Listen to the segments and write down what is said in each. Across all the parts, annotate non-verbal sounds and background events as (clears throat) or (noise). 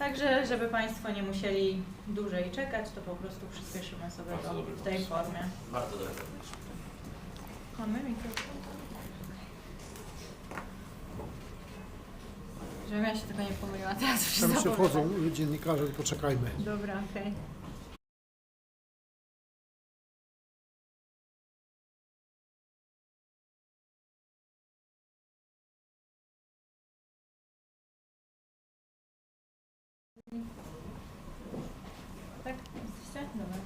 Także, żeby Państwo nie musieli dłużej czekać, to po prostu przyspieszymy sobie Bardzo to dobry w tej pomysł. formie. Bardzo dobry pomysł. Mamy mikrofon. Żebym ja się tego nie pomyliła, teraz już Tam zapomniałam. przychodzą dziennikarze, to poczekajmy. Dobra, okej. Tak? Jesteście? Dobra.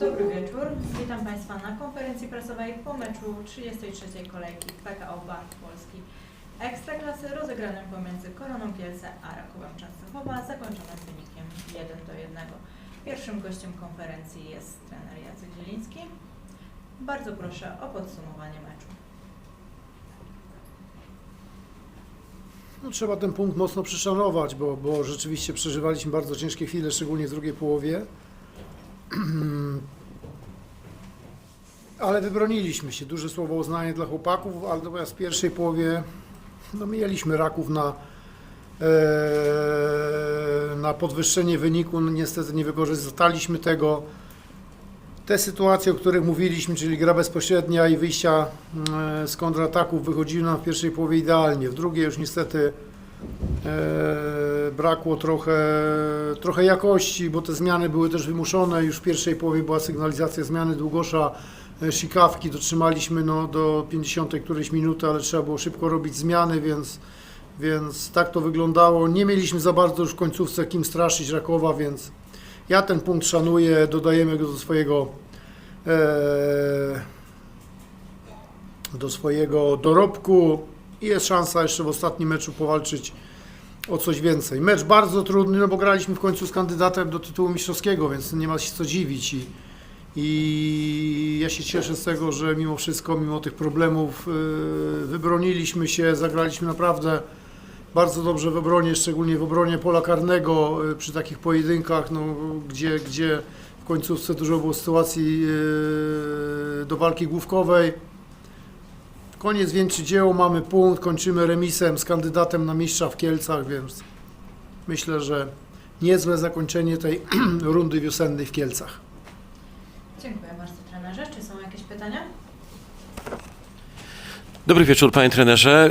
Dobry wieczór. Witam Państwa na konferencji prasowej po meczu 33. kolejki PKO Bank Polski Ekstraklasy rozegranym pomiędzy Koroną Kielce a Rakowem Częstochowa zakończonym wynikiem 1 do 1. Pierwszym gościem konferencji jest trener Jacek Zieliński. Bardzo proszę o podsumowanie meczu. No, trzeba ten punkt mocno przyszanować, bo, bo rzeczywiście przeżywaliśmy bardzo ciężkie chwile, szczególnie w drugiej połowie. Ale wybroniliśmy się. Duże słowo uznanie dla chłopaków, ale natomiast w pierwszej połowie no, mieliśmy raków na, e, na podwyższenie wyniku. No, niestety nie wykorzystaliśmy tego. Te sytuacje, o których mówiliśmy, czyli gra bezpośrednia i wyjścia e, z kontrataków wychodziły nam w pierwszej połowie idealnie. W drugiej już niestety e, brakło trochę, trochę jakości, bo te zmiany były też wymuszone. Już w pierwszej połowie była sygnalizacja zmiany Długosza, e, Sikawki. Dotrzymaliśmy no, do 50 którejś minuty, ale trzeba było szybko robić zmiany, więc, więc tak to wyglądało. Nie mieliśmy za bardzo już w końcówce kim straszyć Rakowa, więc ja ten punkt szanuję, dodajemy go do swojego e, do swojego dorobku i jest szansa jeszcze w ostatnim meczu powalczyć o coś więcej. Mecz bardzo trudny, no bo graliśmy w końcu z kandydatem do tytułu mistrzowskiego, więc nie ma się co dziwić i, i ja się cieszę z tego, że mimo wszystko, mimo tych problemów yy, wybroniliśmy się, zagraliśmy naprawdę bardzo dobrze w obronie, szczególnie w obronie pola karnego yy, przy takich pojedynkach, no, gdzie, gdzie w końcówce dużo było sytuacji yy, do walki główkowej. Koniec wieńczy dzieło, mamy punkt, kończymy remisem z kandydatem na mistrza w Kielcach, więc myślę, że niezłe zakończenie tej (clears throat) rundy wiosennej w Kielcach. Dziękuję bardzo trenerze. Czy są jakieś pytania? Dobry wieczór, panie trenerze.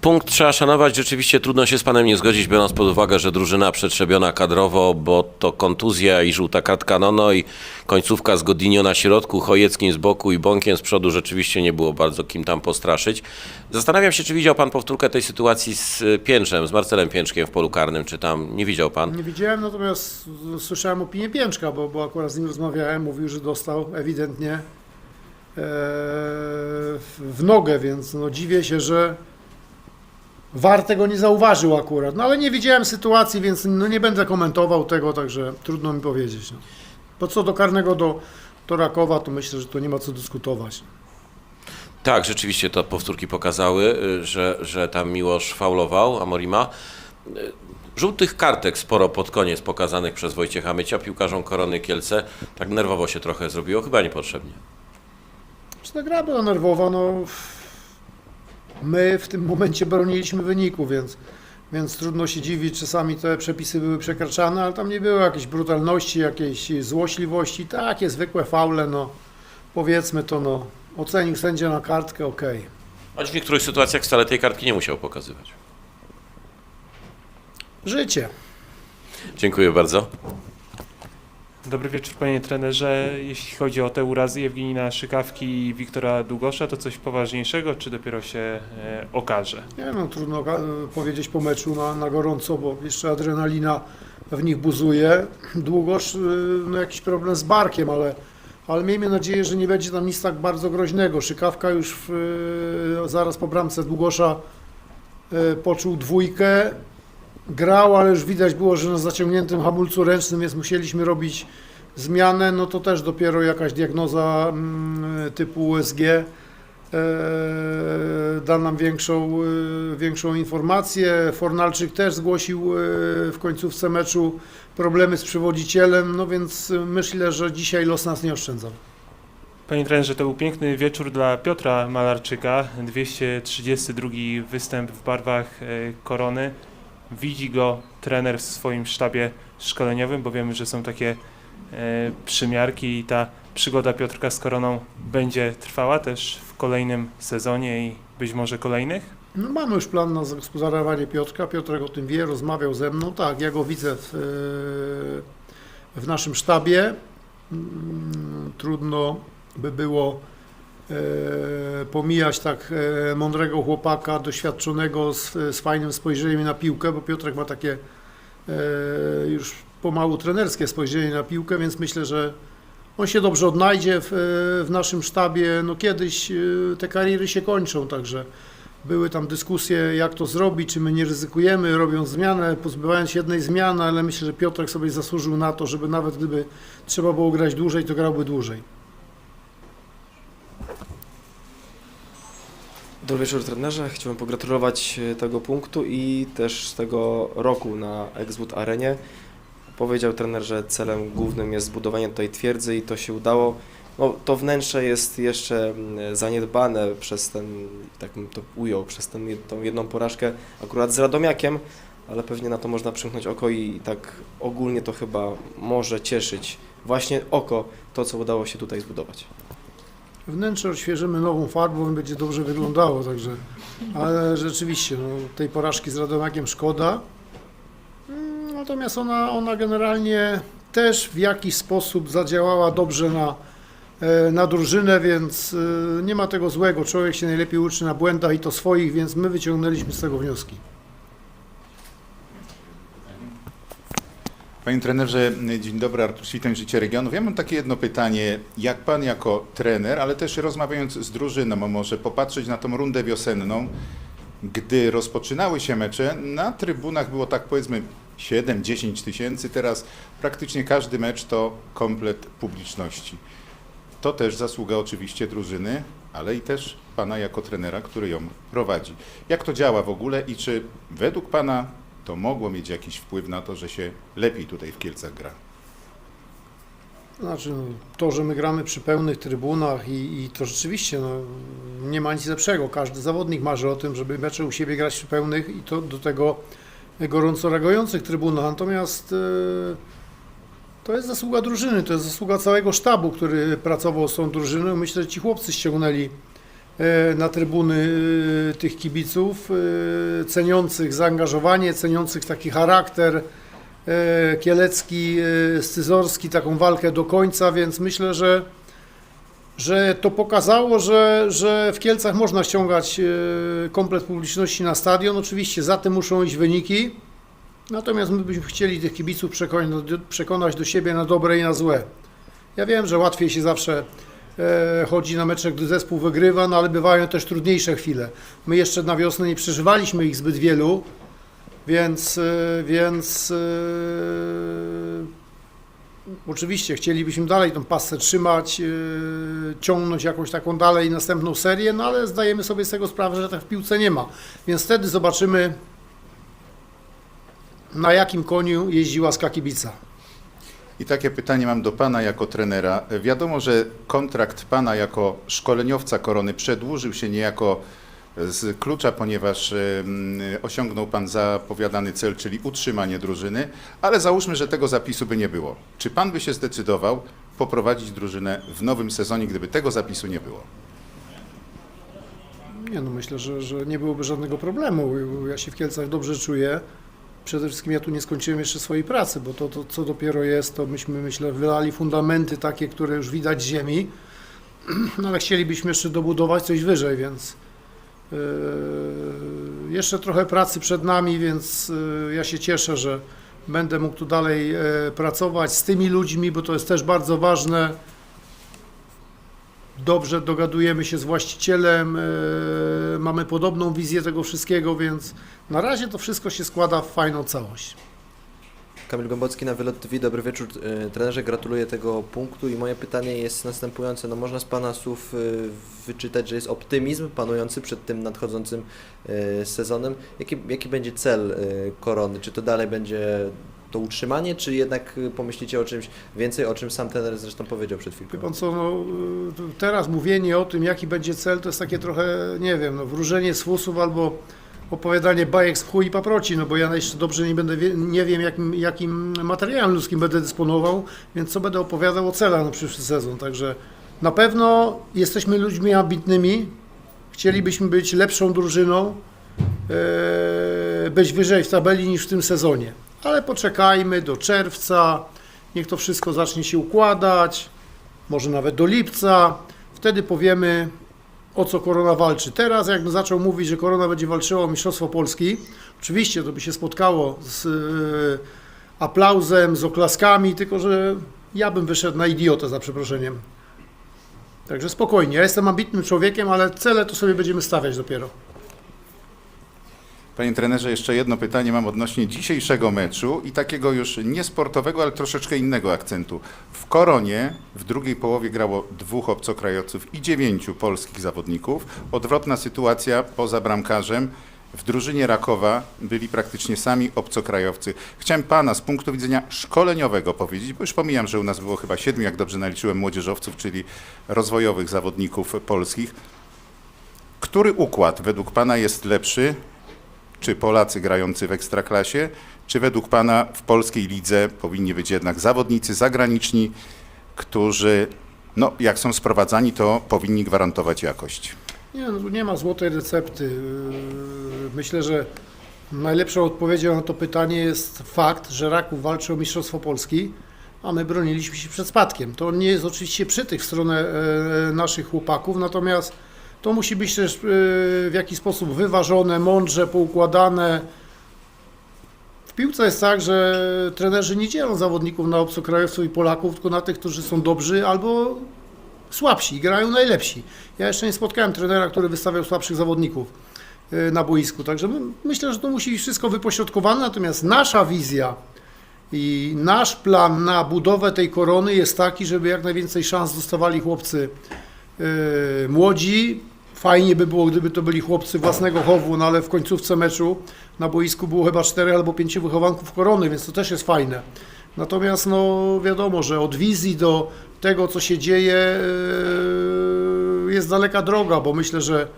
Punkt trzeba szanować. Rzeczywiście trudno się z panem nie zgodzić, biorąc pod uwagę, że drużyna przetrzebiona kadrowo, bo to kontuzja i żółta kartka Nono i końcówka z Godinio na środku, Chojeckim z boku i Bąkiem z przodu rzeczywiście nie było bardzo kim tam postraszyć. Zastanawiam się, czy widział pan powtórkę tej sytuacji z Pięczem, z Marcelem Pięczkiem w polu karnym, czy tam nie widział pan? Nie widziałem, natomiast słyszałem opinię Pięczka, bo, bo akurat z nim rozmawiałem, mówił, że dostał ewidentnie e, w nogę, więc no, dziwię się, że VAR tego nie zauważył akurat. No ale nie widziałem sytuacji, więc no, nie będę komentował tego, także trudno mi powiedzieć. No. Bo co do karnego do, do Rakowa, to myślę, że to nie ma co dyskutować. Tak, rzeczywiście to powtórki pokazały, y, że, że tam Miłosz faulował Amorima. Y, Żółtych kartek sporo pod koniec pokazanych przez Wojciecha Mycia piłkarzom Korony Kielce. Tak nerwowo się trochę zrobiło, chyba niepotrzebnie. Czy ta gra była nerwowa? No, my w tym momencie broniliśmy wyniku, więc, więc trudno się dziwić. Czasami te przepisy były przekraczane, ale tam nie było jakiejś brutalności, jakiejś złośliwości. Takie zwykłe faule, no powiedzmy to, no ocenił sędzia na kartkę, okej. Choć w niektórych sytuacjach wcale tej kartki nie musiał pokazywać. Życie. Dziękuję bardzo. Dobry wieczór panie trenerze. Jeśli chodzi o te urazy Jewgenina Szykawki i Wiktora Długosza, to coś poważniejszego, czy dopiero się e, okaże? Nie no, trudno e, powiedzieć po meczu na, na gorąco, bo jeszcze adrenalina w nich buzuje. Długoż, e, no jakiś problem z barkiem, ale, ale miejmy nadzieję, że nie będzie tam nic tak bardzo groźnego. Szykawka już w, e, zaraz po bramce Długosza poczuł dwójkę. Grał, ale już widać było, że na zaciągniętym hamulcu ręcznym, więc musieliśmy robić zmianę. No to też dopiero jakaś diagnoza mm, typu USG. e, da nam większą, e, większą informację. Fornalczyk też zgłosił e, w końcówce meczu problemy z przewodzicielem, no więc myślę, że dzisiaj los nas nie oszczędzał. Panie trenerze, to był piękny wieczór dla Piotra Malarczyka, 232 występ w barwach Korony. Widzi go trener w swoim sztabie szkoleniowym, bo wiemy, że są takie e, przymiarki i ta przygoda Piotrka z Koroną będzie trwała też w kolejnym sezonie i być może kolejnych. No, mamy już plan na zagospodarowanie Piotrka. Piotrek o tym wie, rozmawiał ze mną. Tak, ja go widzę w, e, w naszym sztabie. Mm, Trudno by było pomijać tak e, mądrego chłopaka, doświadczonego z, z fajnym spojrzeniem na piłkę, bo Piotrek ma takie e, już pomału trenerskie spojrzenie na piłkę, więc myślę, że on się dobrze odnajdzie w, w naszym sztabie. No kiedyś e, te kariery się kończą, także były tam dyskusje, jak to zrobić, czy my nie ryzykujemy, robiąc zmianę, pozbywając się jednej zmiany, ale myślę, że Piotrek sobie zasłużył na to, żeby nawet gdyby trzeba było grać dłużej, to grałby dłużej. Dobry wieczór trenerze. Chciałbym pogratulować e, tego punktu i też tego roku na Exwood Arenie. Powiedział trener, że celem głównym jest zbudowanie tutaj twierdzy i to się udało. No, to wnętrze jest jeszcze mm, zaniedbane przez ten, tak bym to ujął, przez ten, tą jedną porażkę akurat z Radomiakiem, ale pewnie na to można przymknąć oko i tak ogólnie to chyba może cieszyć właśnie oko to, co udało się tutaj zbudować. Wnętrze odświeżymy nową farbą będzie dobrze wyglądało, także, ale rzeczywiście, no, tej porażki z Radomiakiem szkoda. Mm, Natomiast ona, ona generalnie też w jakiś sposób zadziałała dobrze na, e, na drużynę, więc e, nie ma tego złego. Człowiek się najlepiej uczy na błędach i to swoich, więc my wyciągnęliśmy z tego wnioski. Panie trenerze, dzień dobry, Artur Świtoń, Życie Regionów. Ja mam takie jedno pytanie. Jak pan jako trener, ale też rozmawiając z drużyną, może popatrzeć na tą rundę wiosenną, gdy rozpoczynały się mecze, na trybunach było tak powiedzmy 7-10 tysięcy, teraz praktycznie każdy mecz to komplet publiczności. To też zasługa oczywiście drużyny, ale i też pana jako trenera, który ją prowadzi. Jak to działa w ogóle i czy według pana to mogło mieć jakiś wpływ na to, że się lepiej tutaj w Kielcach gra? Znaczy, no, to, że my gramy przy pełnych trybunach i, i to rzeczywiście no, nie ma nic lepszego. Każdy zawodnik marzy o tym, żeby mecze u siebie grać przy pełnych i to do tego gorąco reagujących trybunach. Natomiast e, to jest zasługa drużyny, to jest zasługa całego sztabu, który pracował z tą drużyną. Myślę, że ci chłopcy ściągnęli na trybuny e, tych kibiców, e, ceniących zaangażowanie, ceniących taki charakter, e, Kielecki, e, Scyzorski, taką walkę do końca, więc myślę, że, że to pokazało, że, że w Kielcach można ściągać e, komplet publiczności na stadion. Oczywiście za tym muszą iść wyniki, natomiast my byśmy chcieli tych kibiców przekonać, przekonać do siebie na dobre i na złe. Ja wiem, że łatwiej się zawsze e, chodzi na mecze, gdy zespół wygrywa, no ale bywają też trudniejsze chwile. My jeszcze na wiosnę nie przeżywaliśmy ich zbyt wielu, więc, y, więc y, oczywiście chcielibyśmy dalej tą pasę trzymać, ciągnąć jakąś taką dalej następną serię, no ale zdajemy sobie z tego sprawę, że tak w piłce nie ma. Więc wtedy zobaczymy, na jakim koniu jeździ łaska kibica. I takie pytanie mam do pana jako trenera. Wiadomo, że kontrakt pana jako szkoleniowca korony przedłużył się niejako z klucza, ponieważ em, osiągnął pan zapowiadany cel, czyli utrzymanie drużyny, ale załóżmy, że tego zapisu by nie było. Czy pan by się zdecydował poprowadzić drużynę w nowym sezonie, gdyby tego zapisu nie było? Nie no, myślę, że, że nie byłoby żadnego problemu. Ja się w Kielcach dobrze czuję. Przede wszystkim ja tu nie skończyłem jeszcze swojej pracy, bo to, to co dopiero jest, to myśmy, myślę, wylali fundamenty takie, które już widać ziemi, no ale chcielibyśmy jeszcze dobudować coś wyżej, więc yy, jeszcze trochę pracy przed nami, więc yy, ja się cieszę, że będę mógł tu dalej e, pracować z tymi ludźmi, bo to jest też bardzo ważne. Dobrze dogadujemy się z właścicielem, e, mamy podobną wizję tego wszystkiego, więc na razie to wszystko się składa w fajną całość. Kamil Gombocki na Wylot TV. Dobry wieczór. E, Trenerze, gratuluję tego punktu i moje pytanie jest następujące. No można z Pana słów e, wyczytać, że jest optymizm panujący przed tym nadchodzącym sezonem. Jaki, jaki będzie cel Korony? Czy to dalej będzie to utrzymanie, czy jednak e, pomyślicie o czymś więcej, o czym sam trener zresztą powiedział przed chwilką? Wie pan co, no, y, teraz mówienie o tym, jaki będzie cel, to jest takie trochę, nie wiem, no, wróżenie z fusów albo opowiadanie bajek z chuj i paproci, no bo ja jeszcze dobrze nie będę, nie wiem jakim, jakim materiałem ludzkim będę dysponował, więc co będę opowiadał o celach na przyszły sezon, także na pewno jesteśmy ludźmi ambitnymi, chcielibyśmy być lepszą drużyną, e, być wyżej w tabeli niż w tym sezonie, ale poczekajmy do czerwca, niech to wszystko zacznie się układać, może nawet do lipca. Wtedy powiemy, o co Korona walczy. Teraz, jakbym zaczął mówić, że Korona będzie walczyła o Mistrzostwo Polski, oczywiście to by się spotkało z e, aplauzem, z oklaskami, tylko że ja bym wyszedł na idiotę, za przeproszeniem. Także spokojnie, ja jestem ambitnym człowiekiem, ale cele to sobie będziemy stawiać dopiero. Panie trenerze, jeszcze jedno pytanie mam odnośnie dzisiejszego meczu i takiego już niesportowego, ale troszeczkę innego akcentu. W Koronie w drugiej połowie grało dwóch obcokrajowców i dziewięciu polskich zawodników. Odwrotna sytuacja poza bramkarzem. W drużynie Rakowa byli praktycznie sami obcokrajowcy. Chciałem Pana z punktu widzenia szkoleniowego powiedzieć, bo już pomijam, że u nas było chyba siedmiu, jak dobrze naliczyłem, młodzieżowców, czyli rozwojowych zawodników polskich. Który układ według Pana jest lepszy? Czy Polacy grający w ekstraklasie, czy według Pana w polskiej lidze powinni być jednak zawodnicy zagraniczni, którzy, no, jak są sprowadzani, to powinni gwarantować jakość? Nie, no, nie ma złotej recepty. Yy, Myślę, że najlepszą odpowiedzią na to pytanie jest fakt, że Raków walczy o Mistrzostwo Polski, a my broniliśmy się przed spadkiem. To nie jest oczywiście przytyk w stronę e, naszych chłopaków, natomiast to musi być też e, w jakiś sposób wyważone, mądrze poukładane. W piłce jest tak, że trenerzy nie dzielą zawodników na obcokrajowców i Polaków, tylko na tych, którzy są dobrzy albo słabsi, grają najlepsi. Ja jeszcze nie spotkałem trenera, który wystawiał słabszych zawodników y, na boisku, także my- myślę, że to musi być wszystko wypośrodkowane, natomiast nasza wizja i nasz plan na budowę tej korony jest taki, żeby jak najwięcej szans dostawali chłopcy y, młodzi. Fajnie by było, gdyby to byli chłopcy własnego chowu, no ale w końcówce meczu na boisku było chyba cztery albo pięciu wychowanków korony, więc to też jest fajne. Natomiast no wiadomo, że od wizji do tego, co się dzieje, yy, jest daleka droga, bo myślę, że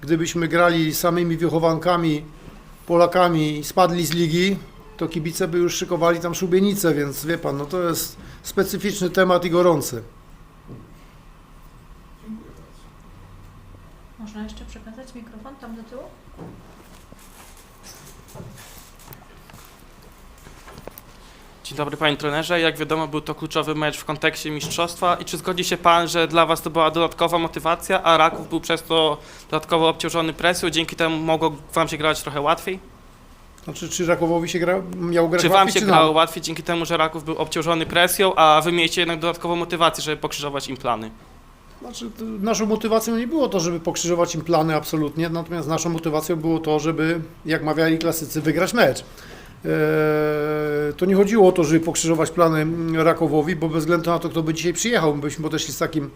gdybyśmy grali samymi wychowankami, Polakami i spadli z ligi, to kibice by już szykowali tam szubienicę, więc wie pan, no to jest specyficzny temat i gorący. Można jeszcze przekazać mikrofon tam do tyłu? Dzień dobry panie trenerze. Jak wiadomo był to kluczowy mecz w kontekście mistrzostwa i czy zgodzi się pan, że dla was to była dodatkowa motywacja, a Raków był przez to dodatkowo obciążony presją, dzięki temu mogło wam się grać trochę łatwiej? Znaczy, czy Rakowowi się gra, miał grać Czy wam łatwiej, się czy grało łatwiej dzięki temu, że Raków był obciążony presją, a wy mieliście jednak dodatkową motywację, żeby pokrzyżować im plany? Znaczy, naszą motywacją nie było to, żeby pokrzyżować im plany absolutnie, natomiast naszą motywacją było to, żeby, jak mawiali klasycy, wygrać mecz. Eee, To nie chodziło o to, żeby pokrzyżować plany Rakowowi, bo bez względu na to, kto by dzisiaj przyjechał, my byśmy podeszli z takim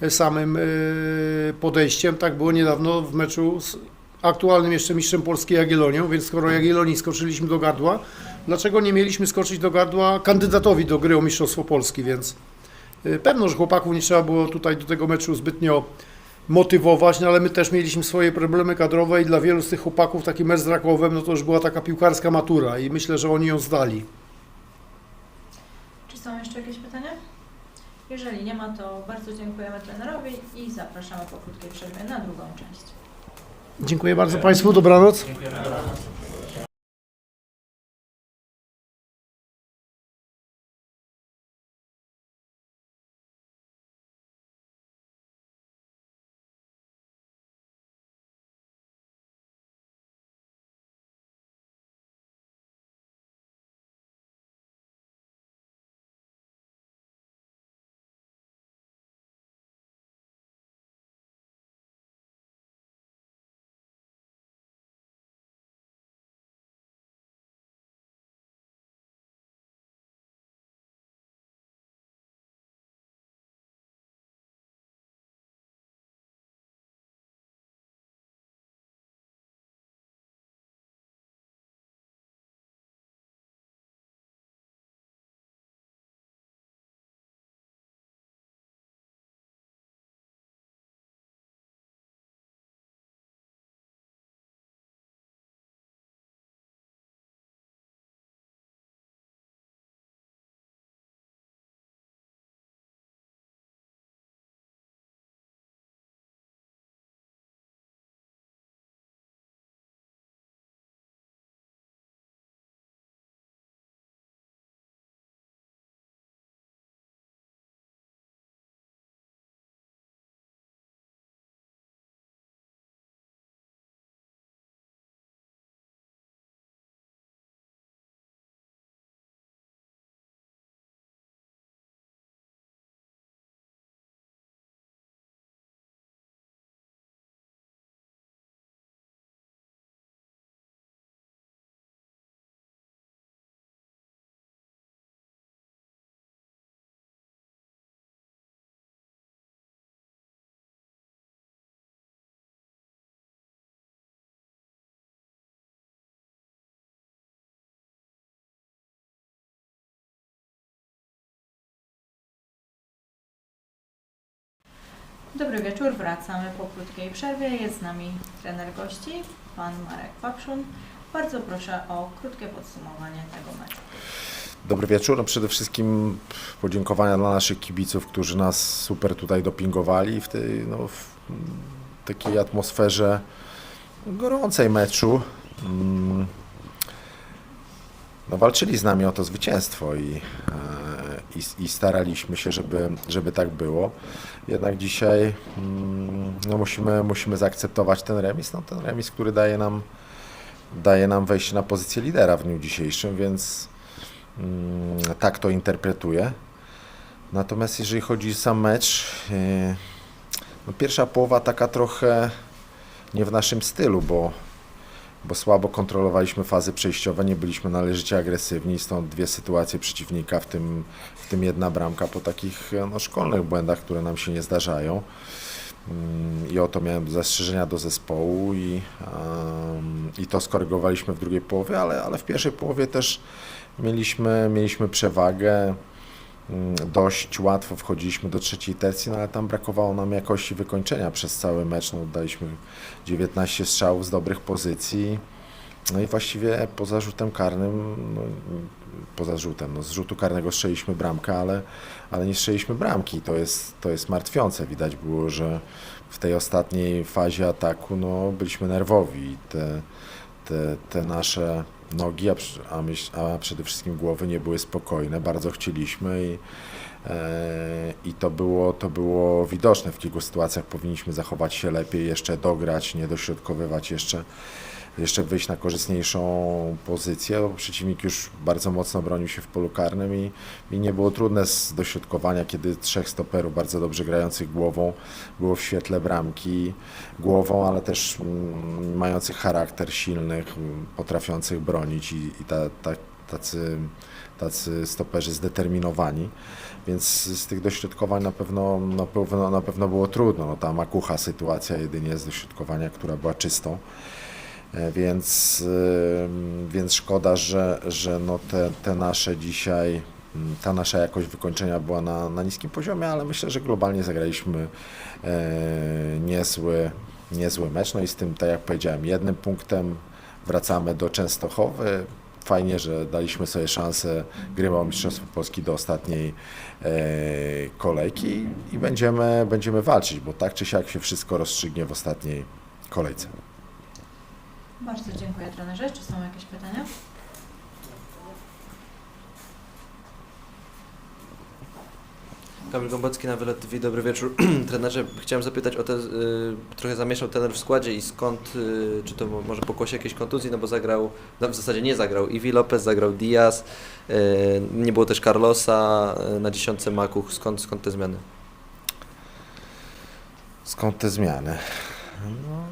e, samym e, podejściem. Tak było niedawno w meczu z aktualnym jeszcze mistrzem Polski Jagiellonią, więc skoro Jagiellonii skoczyliśmy do gardła, dlaczego nie mieliśmy skoczyć do gardła kandydatowi do gry o Mistrzostwo Polski, więc Pewno, że chłopaków nie trzeba było tutaj do tego meczu zbytnio motywować, no ale my też mieliśmy swoje problemy kadrowe i dla wielu z tych chłopaków taki mecz z Rakowem, no to już była taka piłkarska matura i myślę, że oni ją zdali. Czy są jeszcze jakieś pytania? Jeżeli nie ma, to bardzo dziękujemy trenerowi i zapraszamy po krótkiej przerwie na drugą część. Dziękuję bardzo Państwu, dobranoc. Dobry wieczór, wracamy po krótkiej przerwie. Jest z nami trener gości, pan Marek Papszun. Bardzo proszę o krótkie podsumowanie tego meczu. Dobry wieczór. No przede wszystkim podziękowania dla naszych kibiców, którzy nas super tutaj dopingowali w tej no, w takiej atmosferze gorącej meczu. Mm, No, walczyli z nami o to zwycięstwo i, e, i, i staraliśmy się, żeby, żeby tak było. Jednak dzisiaj mm, no, musimy, musimy zaakceptować ten remis. No, ten remis, który daje nam, daje nam wejście na pozycję lidera w dniu dzisiejszym, więc Mm, tak to interpretuję. Natomiast jeżeli chodzi o sam mecz, yy, no pierwsza połowa taka trochę nie w naszym stylu, bo, bo słabo kontrolowaliśmy fazy przejściowe, nie byliśmy należycie agresywni, stąd dwie sytuacje przeciwnika, w tym, w tym jedna bramka po takich no, szkolnych błędach, które nam się nie zdarzają. Mm, I oto miałem zastrzeżenia do zespołu i, i to skorygowaliśmy w drugiej połowie, ale, ale w pierwszej połowie też Mieliśmy, mieliśmy przewagę, dość łatwo wchodziliśmy do trzeciej tercji, no ale tam brakowało nam jakości wykończenia przez cały mecz. No, daliśmy 19 strzałów z dobrych pozycji. No i właściwie poza rzutem karnym, no, poza rzutem, no, z rzutu karnego strzeliśmy bramkę, ale, ale nie strzeliśmy bramki. To jest, to jest martwiące. Widać było, że w tej ostatniej fazie ataku no, byliśmy nerwowi te, te, te nasze nogi, a, a, myśl, a przede wszystkim głowy nie były spokojne. Bardzo chcieliśmy i, e, i to, było, to było widoczne. W kilku sytuacjach powinniśmy zachować się lepiej, jeszcze dograć, nie dośrodkowywać, jeszcze, jeszcze wyjść na korzystniejszą pozycję. Przeciwnik już bardzo mocno bronił się w polu karnym i, i nie było trudne z dośrodkowania, kiedy trzech stoperów bardzo dobrze grających głową było w świetle bramki głową, ale też mm, mających charakter silnych, potrafiących bronić i, i ta, ta, tacy, tacy stoperzy zdeterminowani. Więc z tych dośrodkowań na pewno, na pewno, na pewno było trudno. No, ta makucha sytuacja jedynie z dośrodkowania, która była czystą. E, Więc, więc szkoda, że, że no te, te nasze dzisiaj, mm, ta nasza jakość wykończenia była na, na niskim poziomie, ale myślę, że globalnie zagraliśmy e, niezły, niezły mecz. No i z tym, tak jak powiedziałem, jednym punktem wracamy do Częstochowy. Fajnie, że daliśmy sobie szansę gry o Mistrzostwo Polski do ostatniej e, kolejki i będziemy, będziemy walczyć, bo tak czy siak się wszystko rozstrzygnie w ostatniej kolejce. Bardzo dziękuję trenerze. Czy są jakieś pytania? Kamil Gąbocki na Wylot TV, dobry wieczór. (clears throat) Trenerze, chciałem zapytać o te, y, trochę zamieszał trener w składzie i skąd, y, czy to mo- może pokłosie jakiejś kontuzji, no bo zagrał, no w zasadzie nie zagrał, Iwi Lopez, zagrał Diaz, y, nie było też Carlosa y, na dziesiątce Makuch, skąd, skąd te zmiany? Skąd te zmiany? No,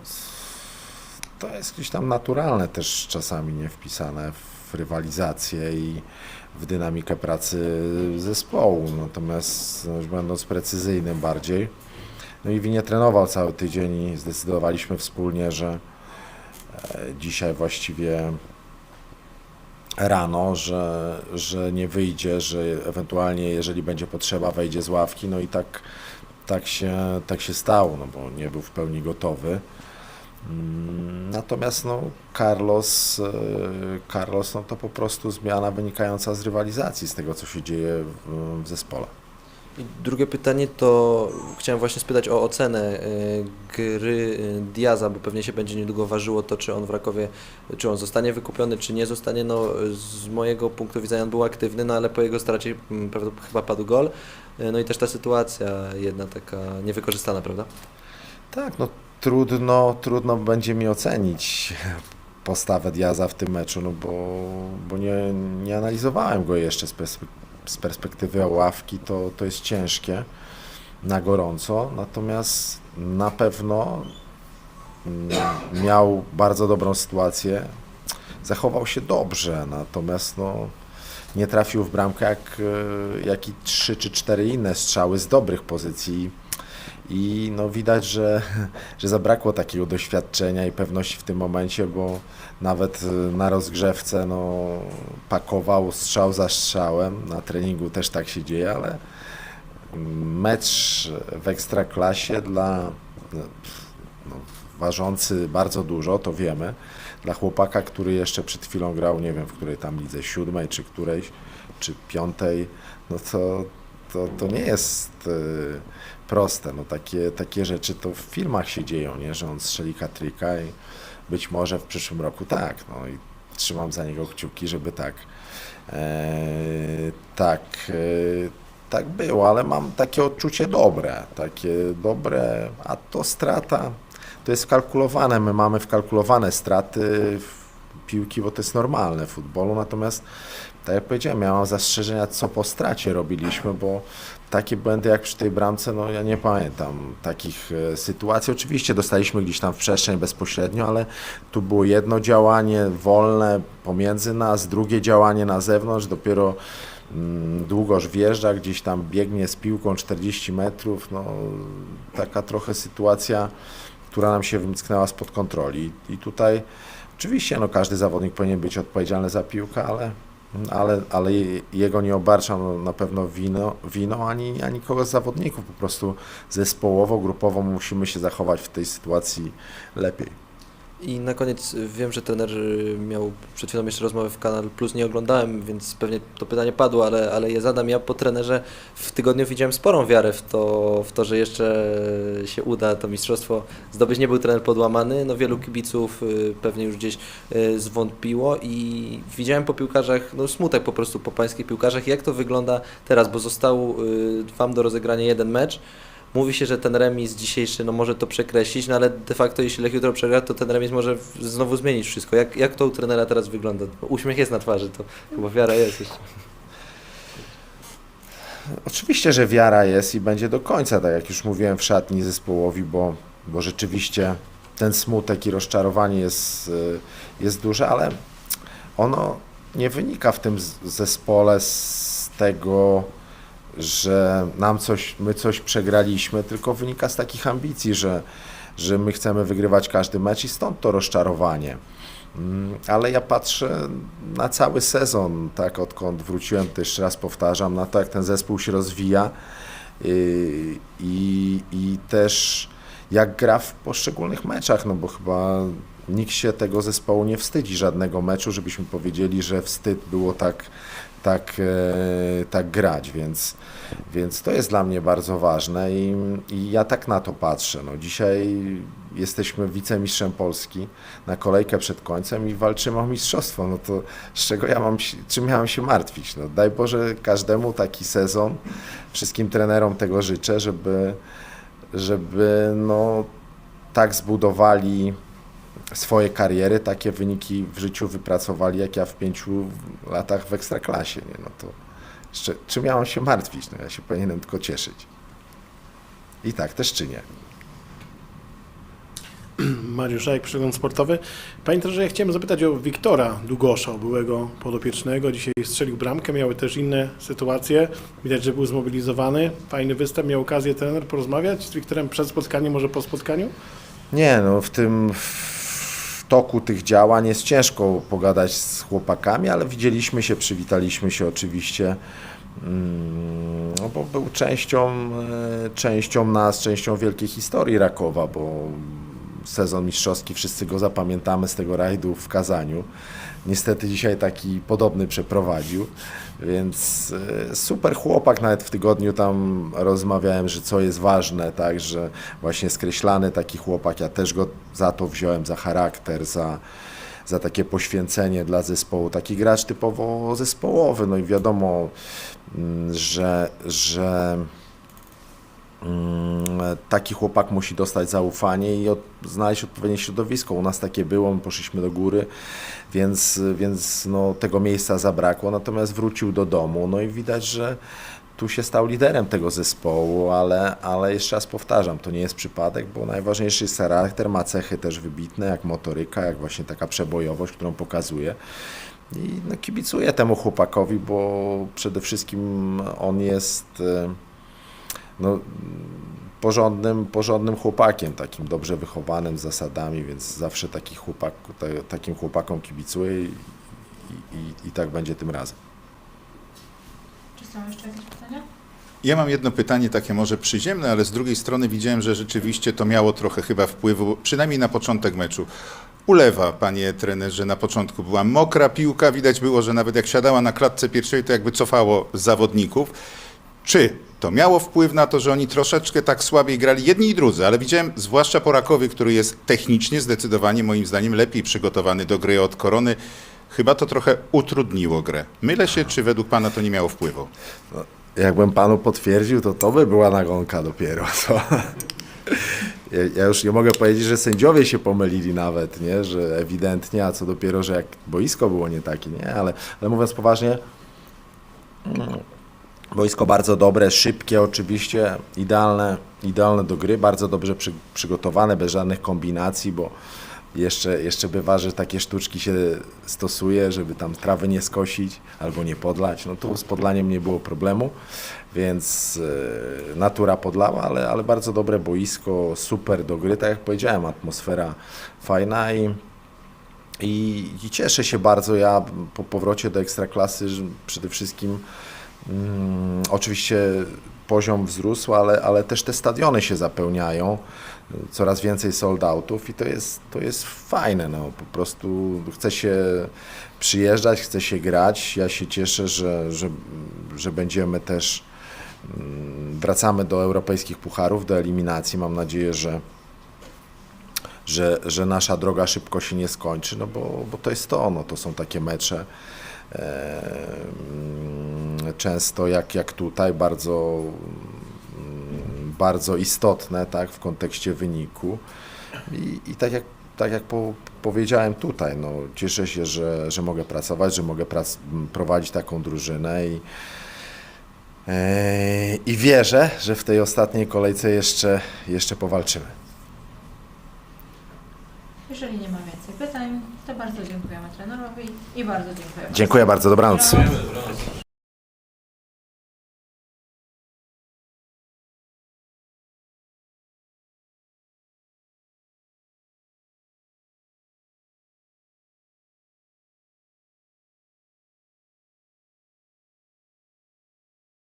to jest gdzieś tam naturalne też czasami nie wpisane w rywalizację i w dynamikę pracy zespołu. Natomiast no, będąc precyzyjnym bardziej, no i nie trenował cały tydzień i zdecydowaliśmy wspólnie, że e, dzisiaj właściwie rano, że, że nie wyjdzie, że ewentualnie jeżeli będzie potrzeba wejdzie z ławki, no i tak tak się, tak się stało, no bo nie był w pełni gotowy. Mm, Natomiast no, Carlos, e, Carlos no, to po prostu zmiana wynikająca z rywalizacji, z tego co się dzieje w, w zespole. I drugie pytanie to chciałem właśnie spytać o ocenę y, gry y, Diaza, bo pewnie się będzie niedługo ważyło to, czy on w Rakowie, czy on zostanie wykupiony, czy nie zostanie. No, z mojego punktu widzenia on był aktywny, no ale po jego stracie mm, chyba padł gol. No i też ta sytuacja jedna taka niewykorzystana, prawda? Tak, no trudno, trudno będzie mi ocenić postawę Diaza w tym meczu, no bo, bo nie, nie analizowałem go jeszcze z, z perspektywy ławki, to, to jest ciężkie na gorąco, natomiast na pewno mm, miał bardzo dobrą sytuację, zachował się dobrze, natomiast no, nie trafił w bramkę jak, e, jak i trzy czy cztery inne strzały z dobrych pozycji i no widać, że, że zabrakło takiego doświadczenia i pewności w tym momencie, bo nawet y, na rozgrzewce no, pakował strzał za strzałem, na treningu też tak się dzieje, ale mecz w ekstraklasie dla no, no, ważący bardzo dużo, to wiemy. Dla chłopaka, który jeszcze przed chwilą grał, nie wiem w której tam lidze, siódmej czy którejś, czy piątej, no to, to, to nie jest y, proste. No takie, takie rzeczy to w filmach się dzieją, nie? że on strzeli katryka i być może w przyszłym roku tak. No i trzymam za niego kciuki, żeby tak. E, tak, e, tak było, ale mam takie odczucie dobre, takie dobre, a to strata to jest wkalkulowane. My mamy wkalkulowane straty piłki, bo to jest normalne w futbolu, natomiast tak jak powiedziałem, ja mam zastrzeżenia, co po stracie robiliśmy, bo takie błędy jak przy tej bramce, no ja nie pamiętam takich e, sytuacji. Oczywiście dostaliśmy gdzieś tam w przestrzeń bezpośrednio, ale tu było jedno działanie wolne pomiędzy nas, drugie działanie na zewnątrz, dopiero mm, Długoż wjeżdża, gdzieś tam biegnie z piłką 40 metrów, no taka trochę sytuacja, która nam się wymknęła spod kontroli. I tutaj oczywiście no, każdy zawodnik powinien być odpowiedzialny za piłkę, ale, ale, ale je- jego nie obarczam na pewno wino, winą ani, ani kogo z zawodników. Po prostu zespołowo, grupowo musimy się zachować w tej sytuacji lepiej. I na koniec wiem, że trener miał przed chwilą jeszcze rozmowę w Kanal Plus, nie oglądałem, więc pewnie to pytanie padło, ale, ale je zadam. Ja po trenerze w tygodniu widziałem sporą wiarę w to, w to, że jeszcze się uda to mistrzostwo zdobyć. Nie był trener podłamany, no wielu kibiców y, pewnie już gdzieś y, zwątpiło i widziałem po piłkarzach, no smutek po prostu po pańskich piłkarzach. Jak to wygląda teraz, bo został y, Wam do rozegrania jeden mecz. Mówi się, że ten remis dzisiejszy no, może to przekreślić, no ale de facto jeśli Lech jutro przegra, to ten remis może znowu zmienić wszystko. Jak, jak to u trenera teraz wygląda? Uśmiech jest na twarzy, to chyba wiara jest jeszcze. Oczywiście, że wiara jest i będzie do końca, tak jak już mówiłem w szatni zespołowi, bo, bo rzeczywiście ten smutek i rozczarowanie jest, y, jest duże, ale ono nie wynika w tym zespole z tego, że nam coś, my coś przegraliśmy, tylko wynika z takich ambicji, że, że my chcemy wygrywać każdy mecz i stąd to rozczarowanie. Mm, Ale ja patrzę na cały sezon, tak, odkąd wróciłem, to jeszcze raz powtarzam, na to, jak ten zespół się rozwija yy, i, i też jak gra w poszczególnych meczach, no bo chyba nikt się tego zespołu nie wstydzi żadnego meczu, żebyśmy powiedzieli, że wstyd było tak, tak, e, tak grać, więc, więc to jest dla mnie bardzo ważne i, i ja tak na to patrzę. No, dzisiaj jesteśmy wicemistrzem Polski na kolejkę przed końcem i walczymy o mistrzostwo. No to z czego ja mam, czym miałem się martwić? No, daj Boże każdemu taki sezon, wszystkim trenerom tego życzę, żeby, żeby no, tak zbudowali swoje kariery, takie wyniki w życiu wypracowali, jak ja w pięciu latach w Ekstraklasie. Nie? No to jeszcze, czym miałem się martwić? No, ja się powinienem tylko cieszyć. I tak też czynię. Mariusz Szajek, przegląd sportowy. Panie trenerze, ja chciałem zapytać o Wiktora Długosza, byłego podopiecznego. Dzisiaj strzelił bramkę, miały też inne sytuacje. Widać, że był zmobilizowany. Fajny występ. Miał okazję trener porozmawiać z Wiktorem przed spotkaniem, może po spotkaniu? Nie, no w tym w toku tych działań. Jest ciężko pogadać z chłopakami, ale widzieliśmy się, przywitaliśmy się oczywiście, mm, no bo był częścią, e, częścią nas, częścią wielkiej historii Rakowa, bo sezon mistrzowski, wszyscy go zapamiętamy z tego rajdu w Kazaniu. Niestety dzisiaj taki podobny przeprowadził, więc e, super chłopak, nawet w tygodniu tam rozmawiałem, że co jest ważne, tak, że właśnie skreślany taki chłopak, ja też go za to wziąłem, za charakter, za, za takie poświęcenie dla zespołu. Taki gracz typowo zespołowy, no i wiadomo, mm, że, że taki chłopak musi dostać zaufanie i od, znaleźć odpowiednie środowisko. U nas takie było, my poszliśmy do góry, więc, więc no, tego miejsca zabrakło, natomiast wrócił do domu, no i widać, że tu się stał liderem tego zespołu, ale, ale jeszcze raz powtarzam, to nie jest przypadek, bo najważniejszy jest charakter, ma cechy też wybitne, jak motoryka, jak właśnie taka przebojowość, którą pokazuje. I no, kibicuję temu chłopakowi, bo przede wszystkim on jest e, no, porządnym, porządnym chłopakiem, takim dobrze wychowanym, z zasadami, więc zawsze taki chłopak, ta, takim chłopakom kibicuję i, i, i, i tak będzie tym razem. Czy są jeszcze jakieś pytania? Ja mam jedno pytanie, takie może przyziemne, ale z drugiej strony widziałem, że rzeczywiście to miało trochę chyba wpływu, przynajmniej na początek meczu. Ulewa, panie trenerze, na początku była mokra piłka, widać było, że nawet jak siadała na klatce piersiowej, to jakby cofało zawodników. Czy to miało wpływ na to, że oni troszeczkę tak słabiej grali, jedni i drudzy, ale widziałem, zwłaszcza po Rakowie, który jest technicznie zdecydowanie moim zdaniem lepiej przygotowany do gry od Korony, chyba to trochę utrudniło grę. Mylę się, czy według pana to nie miało wpływu? Jakbym panu potwierdził, to to by była nagonka dopiero. (laughs) Ja, ja już nie mogę powiedzieć, że sędziowie się pomylili nawet, nie? że ewidentnie, a co dopiero, że jak boisko było nie takie, nie? Ale, ale mówiąc poważnie, boisko bardzo dobre, szybkie oczywiście, idealne, idealne do gry, bardzo dobrze przy, przygotowane, bez żadnych kombinacji, bo jeszcze, jeszcze bywa, że takie sztuczki się stosuje, żeby tam trawy nie skosić albo nie podlać. No tu z podlaniem nie było problemu, więc e, natura podlała, ale, ale bardzo dobre boisko, super do gry, tak jak powiedziałem, atmosfera fajna i, i, i cieszę się bardzo ja po powrocie do Ekstraklasy, że przede wszystkim mm, oczywiście poziom wzrósł, ale, ale też te stadiony się zapełniają coraz więcej sold outów i to jest, to jest fajne. No. Po prostu chce się przyjeżdżać, chce się grać. Ja się cieszę, że, że, że będziemy też mm, wracamy do europejskich pucharów, do eliminacji. Mam nadzieję, że, że, że nasza droga szybko się nie skończy, no bo, bo to jest to, no, to są takie mecze e, często jak, jak tutaj, bardzo mm, bardzo istotne tak, w kontekście wyniku. I, i tak jak, tak jak po, powiedziałem tutaj, no, cieszę się, że, że mogę pracować, że mogę prac, prowadzić taką drużynę i, e, i wierzę, że w tej ostatniej kolejce jeszcze, jeszcze powalczymy. Jeżeli nie ma więcej pytań, to bardzo dziękujemy trenerowi i bardzo dziękujemy. Dziękuję bardzo, dobranoc. Dobranoc.